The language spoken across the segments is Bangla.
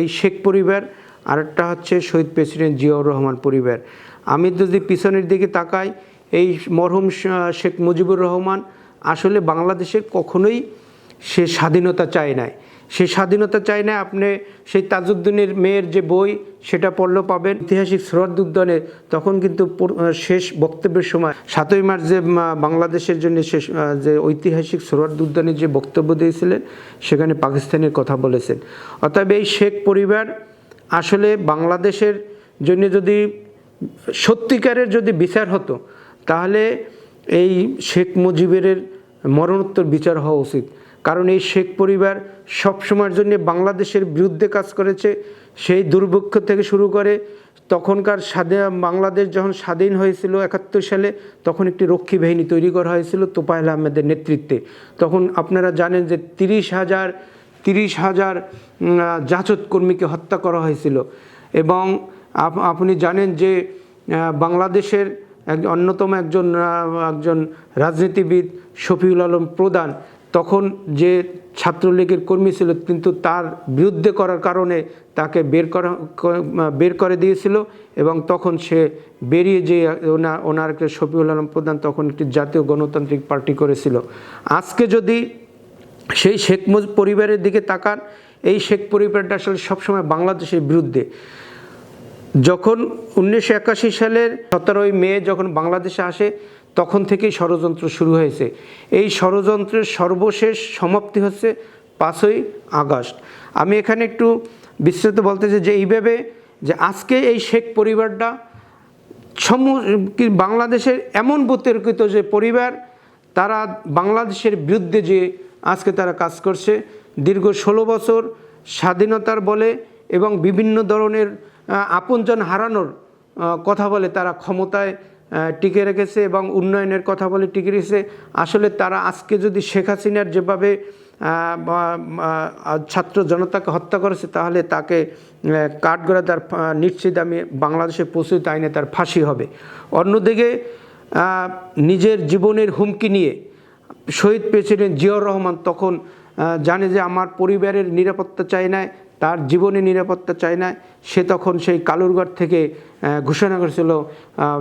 এই শেখ পরিবার, আরেকটা হচ্ছে শহীদ প্রেসিডেন্ট জিয়াউর রহমান পরিবার। আমি যদি পিছনের দিকে তাকাই, এই মরহুম শেখ মুজিবুর রহমান আসলে বাংলাদেশে কখনোই সে স্বাধীনতা চায় নাই। সে স্বাধীনতা চায় না, আপনি সেই তাজউদ্দিনের মেয়ের যে বই, সেটা পড়লেও পাবেন। ঐতিহাসিক সরদ উদ্যানে তখন কিন্তু শেষ বক্তব্যের সময়, সাতই মার্চ যে বাংলাদেশের জন্য শেষ যে ঐতিহাসিক সরদ উদ্যানে যে বক্তব্য দিয়েছিলেন, সেখানে পাকিস্তানের কথা বলেছেন। অতএব এই শেখ পরিবার আসলে বাংলাদেশের জন্য যদি সত্যিকারের যদি বিচার হতো, তাহলে এই শেখ মুজিবের মরণোত্তর বিচার হওয়া উচিত। কারণ এই শেখ পরিবার সবসময়ের জন্য বাংলাদেশের বিরুদ্ধে কাজ করেছে, সেই দুর্ভিক্ষ থেকে শুরু করে তখনকার স্বাধীন বাংলাদেশ যখন স্বাধীন হয়েছিল একাত্তর সালে, তখন একটি রক্ষী বাহিনী তৈরি করা হয়েছিল তোপায়েল আহমেদের নেতৃত্বে। তখন আপনারা জানেন যে তিরিশ হাজার তিরিশ হাজার জাসদ কর্মীকে হত্যা করা হয়েছিল এবং আপনি জানেন যে বাংলাদেশের এক, অন্যতম একজন একজন রাজনীতিবিদ শফিউল আলম প্রধান তখন যে ছাত্রলীগের কর্মী ছিল কিন্তু তার বিরুদ্ধে করার কারণে তাকে বের করা, বের করে দিয়েছিল এবং তখন সে বেরিয়ে যে ওনার ওনারকে শফিউল আলম প্রধান তখন একটি জাতীয় গণতান্ত্রিক পার্টি করেছিল। আজকে যদি সেই শেখ মুজিব পরিবারের দিকে তাকান, এই শেখ পরিবারটা আসলে সবসময় বাংলাদেশের বিরুদ্ধে। যখন উনিশশো একাশি সালের সতেরোই মে যখন বাংলাদেশে আসে তখন থেকেই ষড়যন্ত্র শুরু হয়েছে। এই ষড়যন্ত্রের সর্বশেষ সমাপ্তি হচ্ছে পাঁচই আগস্ট। আমি এখানে একটু বিস্তারিত বলতে চাই যে এইভাবে যে আজকে এই শেখ পরিবারটা সম বাংলাদেশের এমন বিতর্কিত যে পরিবার, তারা বাংলাদেশের বিরুদ্ধে যে আজকে তারা কাজ করছে, দীর্ঘ ষোলো বছর স্বাধীনতার বলে এবং বিভিন্ন ধরনের আপনজন হারানোর কথা বলে তারা ক্ষমতায় টিকে রেখেছে এবং উন্নয়নের কথা বলে টিকে রেখেছে। আসলে তারা আজকে যদি শেখ হাসিনার যেভাবে ছাত্র জনতাকে হত্যা করেছে, তাহলে তাকে কাঠগড়া তার নিশ্চিত আমি বাংলাদেশের প্রস্তুত আইনে তার ফাঁসি হবে। অন্যদিকে নিজের জীবনের হুমকি নিয়ে শহীদ প্রেসিডেন্ট জিয়াউর রহমান তখন জানে যে আমার পরিবারের নিরাপত্তা চাই না তার জীবনের নিরাপত্তা চায় না। সে তখন সেই কালুরঘর থেকে ঘোষণা করেছিল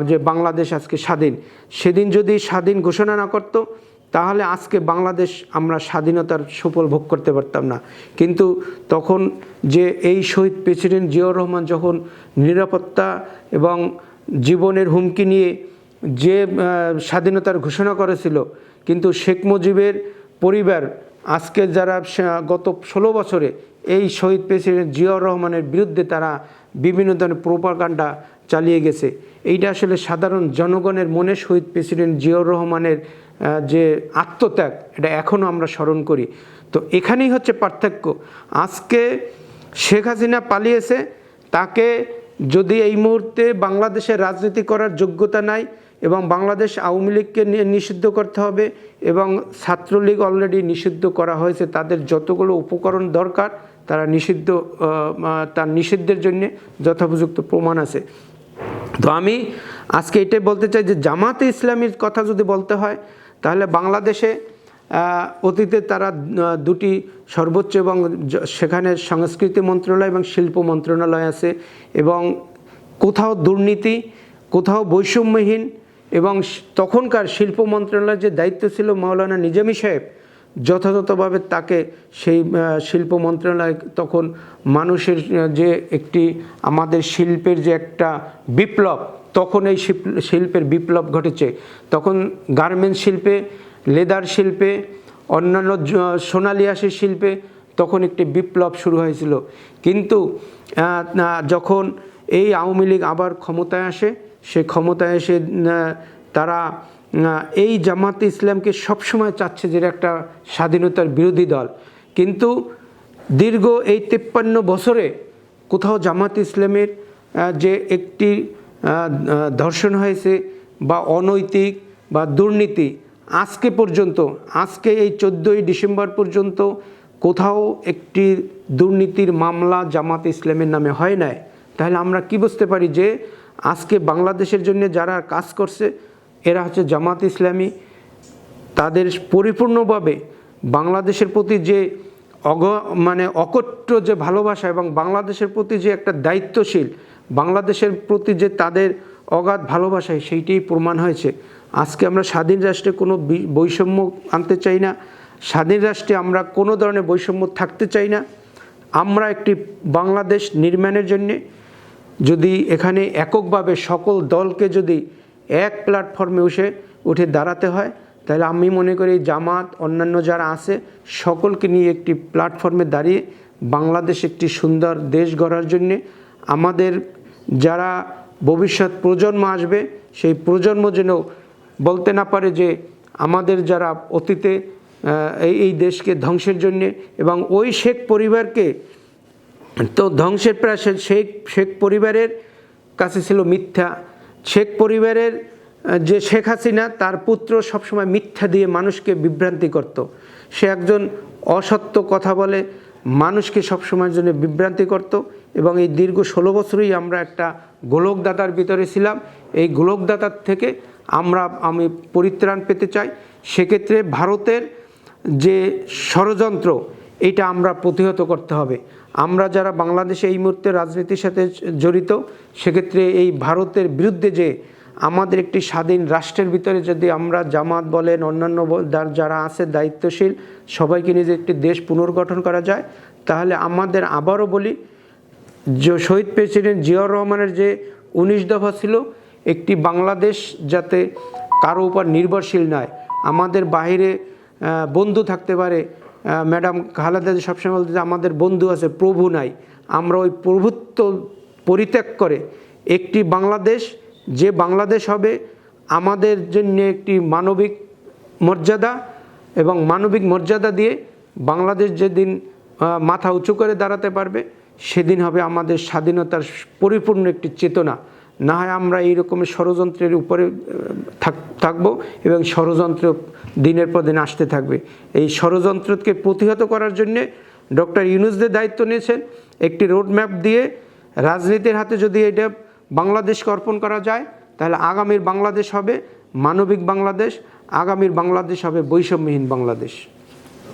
যে বাংলাদেশ আজকে স্বাধীন। সেদিন যদি স্বাধীন ঘোষণা না করতো, তাহলে আজকে বাংলাদেশ আমরা স্বাধীনতার সুফল ভোগ করতে পারতাম না। কিন্তু তখন যে এই শহীদ প্রেসিডেন্ট জিয়াউর রহমান যখন নিরাপত্তা এবং জীবনের হুমকি নিয়ে যে স্বাধীনতার ঘোষণা করেছিল, কিন্তু শেখ মুজিবের পরিবার আজকে যারা গত ষোলো বছরে এই শহীদ প্রেসিডেন্ট জিয়াউর রহমানের বিরুদ্ধে তারা বিভিন্ন ধরনের প্রোপাগান্ডা চালিয়ে গেছে। এইটা আসলে সাধারণ জনগণের মনে শহীদ প্রেসিডেন্ট জিয়াউর রহমানের যে আত্মত্যাগ, এটা এখনও আমরা স্মরণ করি। তো এখানেই হচ্ছে পার্থক্য। আজকে শেখ হাসিনা পালিয়েছে, তাকে যদি এই মুহূর্তে বাংলাদেশে রাজনীতি করার যোগ্যতা নাই এবং বাংলাদেশ আওয়ামী লীগকে নিষিদ্ধ করতে হবে এবং ছাত্রলীগ অলরেডি নিষিদ্ধ করা হয়েছে, তাদের যতগুলো উপকরণ দরকার তারা নিষিদ্ধ তার নিষিদ্ধের জন্যে যথোপযুক্ত প্রমাণ আছে। তো আমি আজকে এটাই বলতে চাই যে জামাতে ইসলামীর কথা যদি বলতে হয়, তাহলে বাংলাদেশে অতীতে তারা দুটি সর্বোচ্চ এবং সেখানে সংস্কৃতি মন্ত্রণালয় এবং শিল্প মন্ত্রণালয় আছে এবং কোথাও দুর্নীতি, কোথাও বৈষম্যহীন এবং তখনকার শিল্প মন্ত্রণালয়ের যে দায়িত্ব ছিল মাওলানা নিজামী সাহেব যথাযথভাবে তাকে সেই শিল্প মন্ত্রণালয় তখন মানুষের যে একটি আমাদের শিল্পের যে একটা বিপ্লব, তখন এই শিল্প- শিল্পের বিপ্লব ঘটেছে। তখন গার্মেন্টস শিল্পে, লেদার শিল্পে, অন্যান্য সোনালী আঁশের শিল্পে তখন একটি বিপ্লব শুরু হয়েছিল। কিন্তু যখন এই আওয়ামী লীগ আবার ক্ষমতায় আসে, সে ক্ষমতায় এসে তারা এই জামাতে ইসলামকে সবসময় চাচ্ছে যে একটা স্বাধীনতার বিরোধী দল। কিন্তু দীর্ঘ এই তেপ্পান্ন বছরে কোথাও জামাত ইসলামের যে একটি ধর্ষণ হয়েছে বা অনৈতিক বা দুর্নীতি, আজকে পর্যন্ত, আজকে এই চোদ্দোই ডিসেম্বর পর্যন্ত কোথাও একটি দুর্নীতির মামলা জামাত ইসলামের নামে হয় নাই। তাহলে আমরা কি বুঝতে পারি যে আজকে বাংলাদেশের জন্য যারা কাজ করছে এরা হচ্ছে জামাত ইসলামী। তাদের পরিপূর্ণভাবে বাংলাদেশের প্রতি যে অগ মানে অকট্ট যে ভালোবাসা এবং বাংলাদেশের প্রতি যে একটা দায়িত্বশীল, বাংলাদেশের প্রতি যে তাদের অগাধ ভালোবাসায় সেইটাই প্রমাণ হয়েছে। আজকে আমরা স্বাধীন রাষ্ট্রে কোনো বৈষম্য আনতে চাই না। স্বাধীন রাষ্ট্রে আমরা কোনো ধরনের বৈষম্য থাকতে চাই না। আমরা একটি বাংলাদেশ নির্মাণের জন্যে যদি এখানে এককভাবে সকল দলকে যদি এক প্ল্যাটফর্মে উঠে উঠে দাঁড়াতে হয়। তাহলে আমি মনে করি জামাত, অন্যান্য যারা আছে, সকলকে নিয়ে একটি প্ল্যাটফর্মে দাঁড়িয়ে বাংলাদেশ একটি সুন্দর দেশ গড়ার জন্যে আমাদের যারা ভবিষ্যৎ প্রজন্ম আসবে, সেই প্রজন্ম যেন বলতে না পারে যে আমাদের যারা অতীতে এই এই দেশকে ধ্বংসের জন্যে এবং ওই শেখ পরিবারকে তো ধ্বংসের প্রায় শেখ শেখ পরিবারের কাছে ছিল মিথ্যা। শেখ পরিবারের যে শেখ হাসিনা, তার পুত্র সবসময় মিথ্যা দিয়ে মানুষকে বিভ্রান্তি করত। সে একজন অসত্য কথা বলে মানুষকে সবসময়ের জন্য বিভ্রান্তি করত এবং এই দীর্ঘ ষোলো বছরই আমরা একটা গোলকদাতার ভিতরে ছিলাম। এই গোলকদাতার থেকে আমরা, আমি পরিত্রাণ পেতে চাই। সেক্ষেত্রে ভারতের যে ষড়যন্ত্র, এটা আমরা প্রতিহত করতে হবে। আমরা যারা বাংলাদেশে এই মুহূর্তে রাজনীতির সাথে জড়িত সেক্ষেত্রে এই ভারতের বিরুদ্ধে যে আমাদের একটি স্বাধীন রাষ্ট্রের ভিতরে যদি আমরা জামাত বলেন অন্যান্য যারা আছে দায়িত্বশীল সবাইকে নিয়ে যে একটি দেশ পুনর্গঠন করা যায় তাহলে আমাদের আবারও বলি যে শহীদ প্রেসিডেন্ট জিয়াউর রহমানের যে উনিশ দফা ছিল একটি বাংলাদেশ যাতে কারও উপর নির্ভরশীল নয়। আমাদের আহ, বন্ধু থাকতে পারে ম্যাডাম খালেদা সবসময় বলতে যে আমাদের বন্ধু আছে, প্রভু নাই। আমরা ওই প্রভুত্ব পরিত্যাগ করে একটি বাংলাদেশ, যে বাংলাদেশ হবে আমাদের জন্য একটি মানবিক মর্যাদা এবং মানবিক মর্যাদা দিয়ে বাংলাদেশ যেদিন মাথা উঁচু করে দাঁড়াতে পারবে, সেদিন হবে আমাদের স্বাধীনতার পরিপূর্ণ একটি চেতনা। না হয় আমরা এই রকমের ষড়যন্ত্রের উপরে থাকব এবং ষড়যন্ত্র দিনের পর দিন আসতে থাকবে। এই ষড়যন্ত্রকে প্রতিহত করার জন্যে ডক্টর ইউনুসদের দায়িত্ব নিয়েছেন একটি রোডম্যাপ দিয়ে রাজনীতির হাতে যদি এটা বাংলাদেশকে অর্পণ করা যায়, তাহলে আগামীর বাংলাদেশ হবে মানবিক বাংলাদেশ, আগামীর বাংলাদেশ হবে বৈষম্যহীন বাংলাদেশ।